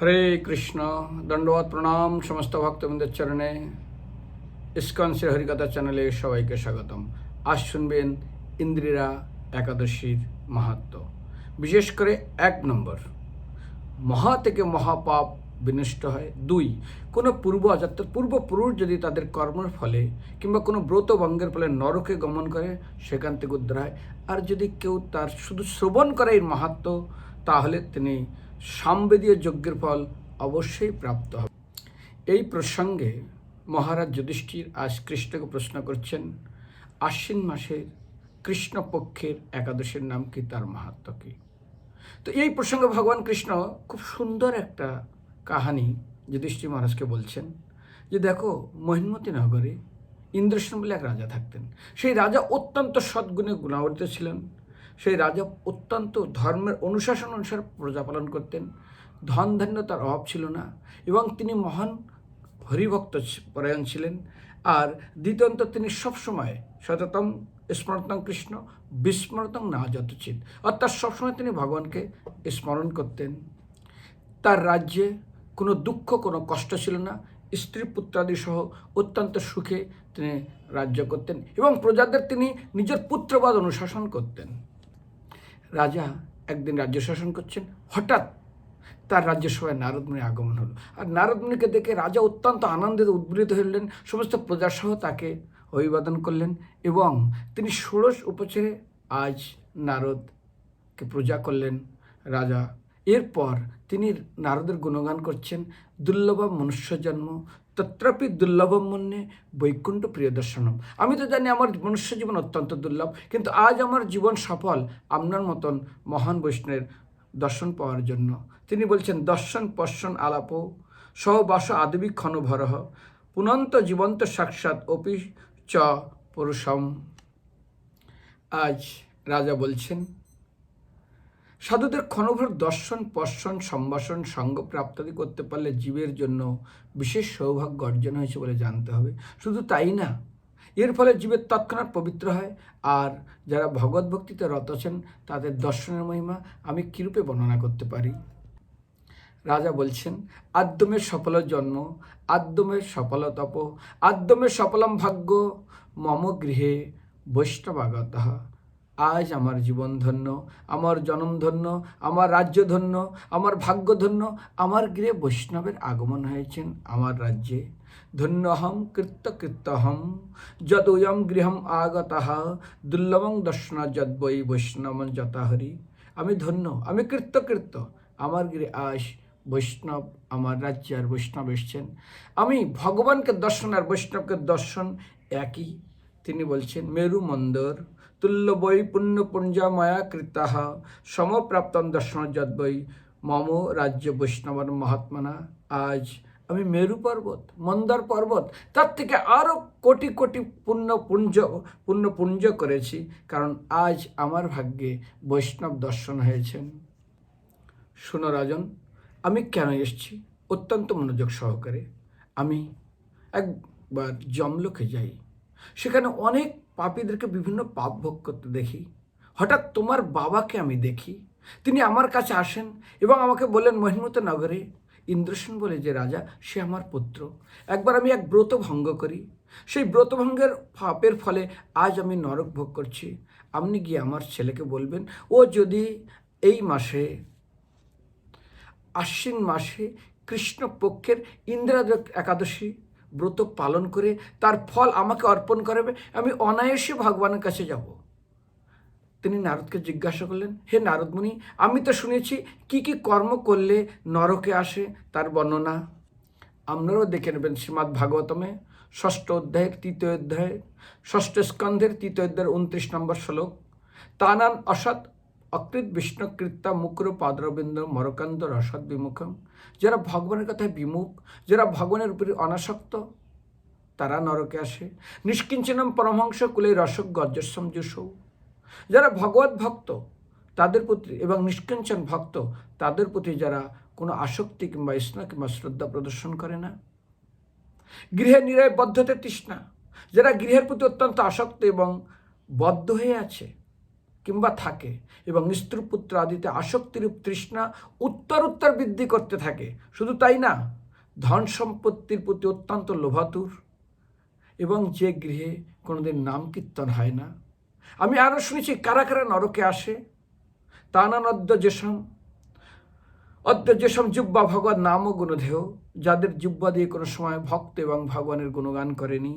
হরে কৃষ্ণ দণ্ডবাদ প্রণাম সমস্ত ভক্তবৃন্দের চরণে। ইস্কন শ্রী হরিকথা চ্যানেলে সবাইকে স্বাগতম। আজ শুনবেন ইন্দ্রিরা একাদশীর মাহাত্ম। বিশেষ করে এক নম্বর, মহা থেকে মহাপাপ বিনষ্ট হয়। দুই, কোনো পূর্ব অজাত্য পূর্বপুরুষ যদি তাদের কর্মের ফলে কিংবা কোনো ব্রত ভঙ্গের ফলে নরকে গমন করে, সেখান থেকে উদ্ধার হয়। আর যদি কেউ তার শুধু শ্রবণ করে এই মাহাত্ম, তাহলে তিনি সামবেদীয় যজ্ঞের ফল অবশ্যই প্রাপ্ত হবে। এই প্রসঙ্গে মহারাজ যুধিষ্ঠির আজ কৃষ্ণকে প্রশ্ন করছেন, আশ্বিন মাসের কৃষ্ণপক্ষের একাদশের নাম কি, তার মাহাত্ম কী? তো এই প্রসঙ্গে ভগবান কৃষ্ণ খুব সুন্দর একটা কাহানি যুধিষ্ঠির মহারাজকে বলছেন যে, দেখো মহিমতী নগরে ইন্দ্রসেন বলে এক রাজা থাকতেন। সেই রাজা অত্যন্ত সদ্গুণে গুণাবর্তিত ছিলেন। সেই রাজা অত্যন্ত ধর্মের অনুশাসন অনুসারে প্রজা পালন করতেন। ধন ধান্য তার অভাব ছিল না এবং তিনি মহান হরিভক্ত পরায়ণ ছিলেন। আর দ্বিতীয়ত তিনি সবসময় সততম স্মরণতম কৃষ্ণ বিস্মরতং না যতচিত অর্থাৎ সবসময় তিনি ভগবানকে স্মরণ করতেন। তার রাজ্যে কোনো দুঃখ, কোনো কষ্ট ছিল না। স্ত্রী, পুত্রাদি সহ অত্যন্ত সুখে তিনি রাজ্য করতেন এবং প্রজাদের তিনি নিজের পুত্রবাদ অনুশাসন করতেন। রাজা একদিন রাজ্য শাসন করছেন। হঠাৎ তার রাজ্যসভায় নারদমুনি আগমন হলো। আর নারদমুনিকে দেখে রাজা অত্যন্ত আনন্দিত উদ্বৃত হলেন, সমস্ত প্রজাসহ তাকে অভিবাদন করলেন এবং তিনি ষোড়শ উপচারে আজ নারদকে পূজা করলেন রাজা। এরপর তিনি নারদের গুণগান করছেন দুর্লভম মনুষ্য জন্ম তত্রাপি দুর্লভম মন্যে বৈকুণ্ঠ প্রিয় দর্শনম। আমি তো জানি আমার মনুষ্য জীবন অত্যন্ত দুর্লভ, কিন্তু আজ আমার জীবন সফল আপনার মতন মহান বৈষ্ণবের দর্শন পাওয়ার জন্য। তিনি বলছেন, দর্শন পর্শন আলাপ সহবাস আদবি ক্ষণভরহ পুনন্ত জীবন্ত সাক্ষাৎ অপি চ পুরুষম। আজ রাজা বলছেন সাধুদের ক্ষণভর দর্শন পর্শন সম্ভাষণ সঙ্গ প্রাপ্তাদি করতে পারলে জীবের জন্য বিশেষ সৌভাগ্য অর্জন হয়েছে বলে জানতে হবে। শুধু তাই না, এর ফলে জীবের তৎক্ষণাৎ পবিত্র হয়। আর যারা ভগবত ভক্তিতে রত আছেন, তাদের দর্শনের মহিমা আমি কীরূপে বর্ণনা করতে পারি? রাজা বলছেন, আদ্যমের সফল জন্ম, আদ্যমের সফল তপ, আদ্যমের সফলম ভাগ্য, মম গৃহে বৈষ্ণবাগত। আজ আমার জীবন ধন্য, আমার জনম ধন্য, আমার রাজ্য ধন্য, আমার ভাগ্য ধন্য, আমার গৃহে বৈষ্ণবের আগমন হয়েছেন আমার রাজ্যে। ধন্যহম কৃত্যকৃত্যহম যদোয়ম গৃহম আগতঃ, দুর্লভং দর্শন যদ্বৈ বৈষ্ণব যথাহরি। আমি ধন্য, আমি কৃত্যকৃত্য আমার গৃহে আজ বৈষ্ণব আমার রাজ্যে আর বৈষ্ণব এসছেন। আমি ভগবানকে দর্শন আর বৈষ্ণবকে দর্শন একই। তিনি বলছেন, মেরু মন্দর তুল্য বৈ পুণ্য পুঞ্জা মায়া কৃতাহ সমপ্রাপ্তম দর্শন যদ্বৈ মম রাজ্য বৈষ্ণবর মহাত্মানা। আজ আমি মেরু পর্বত, মন্দার পর্বত, তার থেকে আরও কোটি কোটি পুণ্য পুঞ্জ পুণ্য পুঞ্জ করেছি, কারণ আজ আমার ভাগ্যে বৈষ্ণব দর্শন হয়েছেন। শোনো রাজন, আমি কেন এসেছি? অত্যন্ত মনোযোগ সহকারে। আমি একবার জমলোকে যাই। সেখানে অনেক পাপীদেরকে বিভিন্ন পাপ ভোগ করতে দেখি। হঠাৎ তোমার বাবাকে আমি দেখি। তিনি আমার কাছে আসেন এবং আমাকে বললেন মহিমত নগরে ইন্দ্রসেন বলে যে রাজা, সে আমার পুত্র। একবার আমি এক ব্রত ভঙ্গ করি। সেই ব্রত ভঙ্গের পাপের ফলে আজ আমি নরক ভোগ করছি। আপনি গিয়ে আমার ছেলেকে বলবেন, ও যদি এই মাসে, আশ্বিন মাসে কৃষ্ণপক্ষের ইন্দিরা একাদশী ব্রত পালন করে তার ফল আমাকে অর্পণ করাবে, আমি অনায়াসে ভগবানের কাছে যাব। তিনি নারদকে জিজ্ঞাসা করলেন, হে নারদমুনি আমি তো শুনেছি কি কি কর্ম করলে নরকে আসে তার বর্ণনা। আপনারাও দেখে নেবেন শ্রীমদ্ ভাগবতমে, ষষ্ঠ অধ্যায়ের তৃতীয় অধ্যায়ের ষষ্ঠ স্কন্ধের তৃতীয় অধ্যায়ের উনত্রিশ নম্বর শ্লোক। তানান অসৎ অকৃত বিষ্ণুকৃত্যা মুকুর পাদরবিন্দ মরকান্দ রসদ বিমুখম। যারা ভগবানের কথায় বিমুখ, যারা ভগবানের উপরে অনাসক্ত, তারা নরকে আসে। নিষ্কিঞ্চনম পরমহংস কুলে রসক গর্জস্বম যুষৌ। যারা ভগবত ভক্ত, তাদের প্রতি এবং নিষ্কিঞ্চন ভক্ত, তাদের প্রতি যারা কোনো আসক্তি কিংবা স্নেহ কিংবা শ্রদ্ধা প্রদর্শন করে না। গৃহে নিরায় বদ্ধতে তৃষ্ণা। যারা গৃহের প্রতি অত্যন্ত আসক্ত এবং বদ্ধ হয়ে আছে কিংবা থাকে এবং স্ত্রীপুত্র আদিতে আসক্তিরূপ তৃষ্ণা উত্তর উত্তর বৃদ্ধি করতে থাকে। শুধু তাই না, ধন সম্পত্তির প্রতি অত্যন্ত লোভাতুর এবং যে গৃহে কোনোদিন নাম কীর্তন হয় না। আমি আরও শুনেছি, কারা কারা নরকে আসে? তানানদ্য যেসম অদ্য যেসব জিব্বা ভগবান নাম ও গুণধেয়, যাদের জিব্বা দিয়ে কোনো সময় ভক্ত এবং ভগবানের গুণগান করেনি।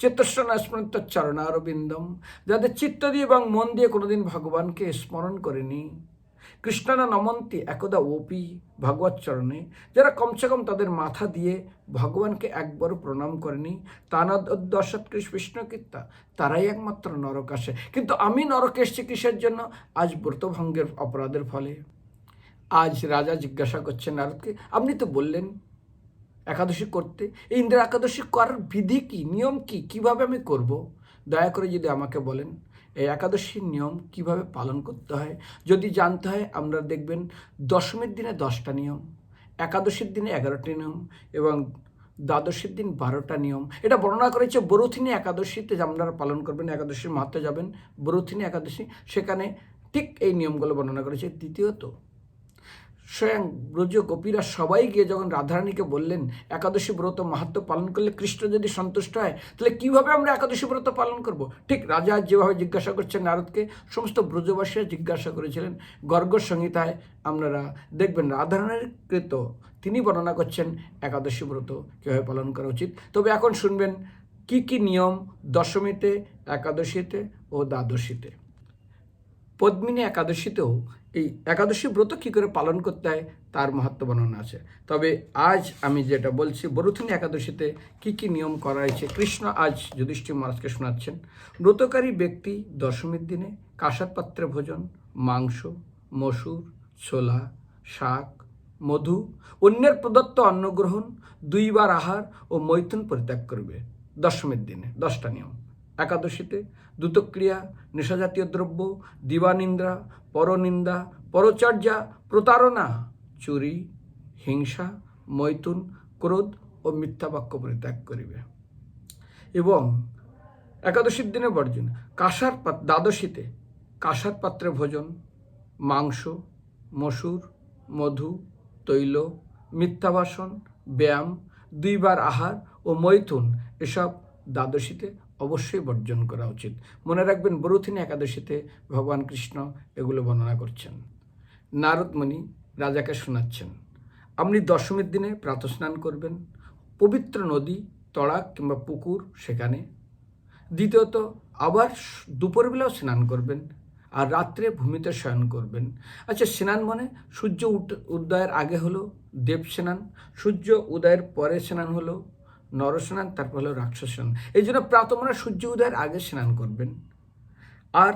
চেতস্বনা স্মৃত চরণারবিন্দম। যাদের চিত্ত দিয়ে এবং মন দিয়ে কোনোদিন ভগবানকে স্মরণ করেনি। কৃষ্ণানা নমন্তি একদা ওপি ভগবত চরণে। যারা কমসে কম তাদের মাথা দিয়ে ভগবানকে একবারও প্রণাম করেনি। তানাদ দশত কৃষ্ণ কীর্তা, তারাই একমাত্র নরক আসে। কিন্তু আমি নরকে এসেছি কিসের জন্য? আজ ব্রতভঙ্গের অপরাধের ফলে। আজ রাজা জিজ্ঞাসা করছেন নারদকে, আপনি তো বললেন একাদশী করতে। এই ইন্দ্র একাদশী করার বিধি কি? নিয়ম কি? কীভাবে আমি করব? দয়া করে যদি আমাকে বলেন, এই একাদশীর নিয়ম কীভাবে পালন করতে হয়? যদি জানতে হয়, আমরা দেখবেন দশমীর দিনে দশটা নিয়ম, একাদশীর দিনে এগারোটি নিয়ম এবং দ্বাদশীর দিন বারোটা নিয়ম। এটা বর্ণনা করেছে বরুথিনী একাদশীতে আপনারা পালন করবেন, একাদশীর মাহাত্মে যাবেন। বরুথিনী একাদশী, সেখানে ঠিক এই নিয়মগুলো বর্ণনা করেছে। দ্বিতীয়ত স্বয়ং ব্রজ গোপীরা সবাই গিয়ে যখন রাধারানীকে বললেন, একাদশী ব্রত মাহাত্ম পালন করলে কৃষ্ণ যদি সন্তুষ্ট হয়, তাহলে কীভাবে আমরা একাদশী ব্রত পালন করব? ঠিক রাজা যেভাবে জিজ্ঞাসা করছেন নারদকে, সমস্ত ব্রজবাসীরা জিজ্ঞাসা করেছিলেন গর্গ সংহিতায় আপনারা দেখবেন রাধারানীর কৃত তিনি বর্ণনা করছেন একাদশী ব্রত কীভাবে পালন করা উচিত। তবে এখন শুনবেন কি কি নিয়ম দশমীতে, একাদশীতে ও দ্বাদশীতে। পদ্মিনী একাদশীতেও এই একাদশী ব্রত কী করে পালন করতে হয় তার মহত্ব বর্ণনা আছে। তবে আজ আমি যেটা বলছি, বরুথিনী একাদশীতে কি কি নিয়ম করা হয়েছে? কৃষ্ণ আজ যুধিষ্ঠির মহারাজকে শোনাচ্ছেন, ব্রতকারী ব্যক্তি দশমীর দিনে কাঁসার পাত্রে ভোজন, মাংস, মসুর, ছোলা, শাক, মধু, অন্যের প্রদত্ত অন্নগ্রহণ, দুইবার আহার ও মৈথুন পরিত্যাগ করবে। দশমীর দিনে দশটা নিয়ম। একাদশীতে দ্রুতক্রিয়া, নেশাজাতীয় দ্রব্য, দিবানিন্দ্রা, পরনিন্দা, পরচর্যা, প্রতারণা, চুরি, হিংসা, মৈথুন, ক্রোধ ও মিথ্যা বাক্য পরিত্যাগ করিবে। এবং একাদশীর দিনে বর্জন, কাঁসার পাত দ্বাদশীতে কাঁসার পাত্রে ভোজন, মাংস, মসুর, মধু, তৈল মিথ্যাভাষণ ব্যায়াম, দুইবার আহার ও মৈথুন এসব দ্বাদশীতে অবশ্যই বর্জন করা উচিত। মনে রাখবেন বরুথিনী একাদশীতে ভগবান কৃষ্ণ এগুলো বর্ণনা করছেন। নারদমণি রাজাকে শোনাচ্ছেন, আপনি দশমীর দিনে প্রাতস্নান করবেন। পবিত্র নদী তড়াক কিংবা পুকুর সেখানে। দ্বিতীয়ত, আবার দুপুরবেলাও স্নান করবেন আর রাত্রে ভূমিতে শয়ন করবেন। আচ্ছা স্নান মানে সূর্য উদয়ের আগে হলো দেব স্নান, সূর্য উদয়ের পরে স্নান হলো নরস্নান, তারপর হলো রাক্ষস স্নান। এই জন্য প্রাতমরা সূর্য উদয়ের আগে স্নান করবেন। আর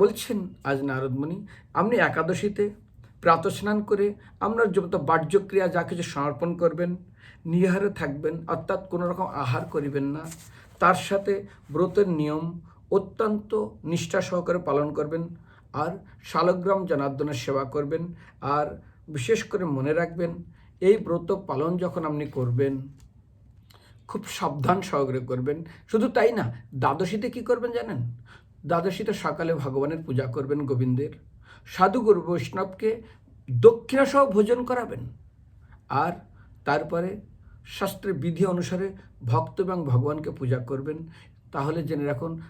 বলছেন আজ নারদমণি, আপনি একাদশীতে প্রাতস্নান করে আমরা যত বাহ্যক্রিয়া যা কিছু সমর্পণ করবেন, নিহারে থাকবেন, অর্থাৎ কোনো রকম আহার করিবেন না, তার সাথে ব্রতের নিয়ম অত্যন্ত নিষ্ঠা সহকারে পালন করবেন, আর শালগ্রাম জনার্দনের সেবা করবেন, আর বিশেষ করে মনে রাখবেন, এই ব্রত পালন যখন আপনি করবেন খুব সাবধান সহকারে করবেন। শুধু তাই না, দ্বাদশীতে কি করবেন জানেন? দ্বাদশীতে সকালে ভগবানের পূজা করবেন গোবিন্দের। সাধু গুরু বৈষ্ণবকে দক্ষিণাসহ ভোজন করাবেন। আর তারপরে শাস্ত্রের বিধি অনুসারে ভক্ত এবং ভগবানকে পূজা করবেন। তাহলে জেনে রাখুন,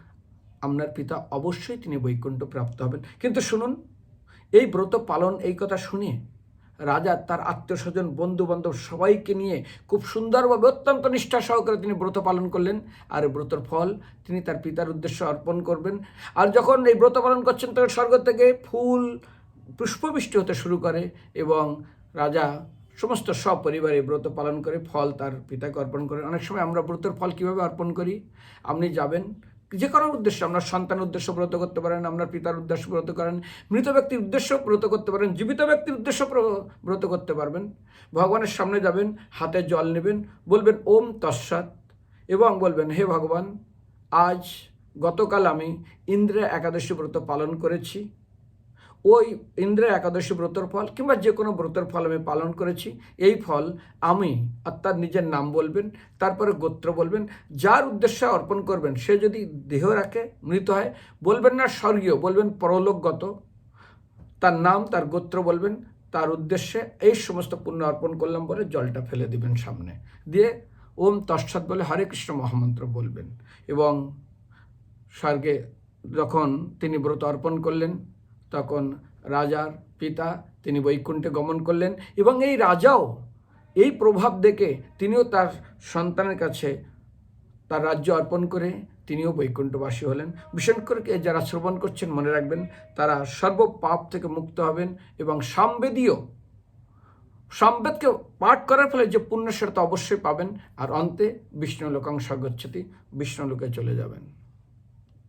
আপনার পিতা অবশ্যই তিনি বৈকুণ্ঠ প্রাপ্ত হবেন। কিন্তু শুনুন, এই ব্রত পালন এই কথা শুনে রাজা, তার আত্মীয় স্বজন বন্ধু বান্ধব সবাইকে নিয়ে খুব সুন্দরভাবে অত্যন্ত নিষ্ঠা সহকারে তিনি ব্রত পালন করলেন। আর ব্রতর ফল তিনি তার পিতার উদ্দেশ্যে অর্পণ করবেন। আর যখন এই ব্রত পালন করছেন, তখন স্বর্গ থেকে ফুল পুষ্পবৃষ্টি হতে শুরু করে এবং রাজা সমস্ত সপরিবারে ব্রত পালন করে ফল তার পিতাকে অর্পণ করে অনেক সময় আমরা ব্রতের ফল কীভাবে অর্পণ করি? আপনি যাবেন যে কোনো উদ্দেশ্যে আপনার সন্তান উদ্দেশ্য ব্রত করতে পারেন আপনার পিতার উদ্দেশ্য ব্রত করেন, মৃত ব্যক্তির উদ্দেশ্য ব্রত করতে পারেন, জীবিত ব্যক্তির উদ্দেশ্য ব্রত করতে পারবেন। ভগবানের সামনে যাবেন, হাতে জল নেবেন, বলবেন, ওম তৎসাত এবং বলবেন, হে ভগবান, আজ গতকাল আমি ইন্দ্রে একাদশী ব্রত পালন করেছি ওই ইন্দ্রা একাদশী ব্রতর ফল কিংবা যে কোনো ব্রতর ফল আমি পালন করেছি। এই ফল আমি অর্থাৎ নিজের নাম বলবেন, তারপরে গোত্র বলবেন, যার উদ্দেশ্যে অর্পণ করবেন, সে যদি দেহ রাখে, মৃত হয়, বলবেন না স্বর্গীয়, বলবেন পরলোকগত। তার নাম, তার গোত্র বলবেন, তার উদ্দেশ্যে এই সমস্ত পুণ্য অর্পণ করলাম বলে জলটা ফেলে দিবেন সামনে। দিয়ে ওম তৎসৎ বলে হরে কৃষ্ণ মহামন্ত্র বলবেন। এবং স্বর্গে যখন তিনি ব্রত অর্পণ করলেন তখন রাজার পিতা তিনি বৈকুণ্ঠে গমন করলেন এবং এই রাজাও এই প্রভাব দেখে তিনিও তার সন্তানের কাছে তার রাজ্য অর্পণ করে তিনিও বৈকুণ্ঠবাসী হলেন। বিশেষ করে যারা শ্রবণ করছেন মনে রাখবেন, তারা সর্ব পাপ থেকে মুক্ত হবেন এবং সামবেদীয়, সামবেদকে পাঠ করার ফলে যে পুণ্য সেটা অবশ্যই পাবেন। আর অন্তে বিষ্ণু লোকাংশ গচ্ছতি বিষ্ণু লোকে চলে যাবেন।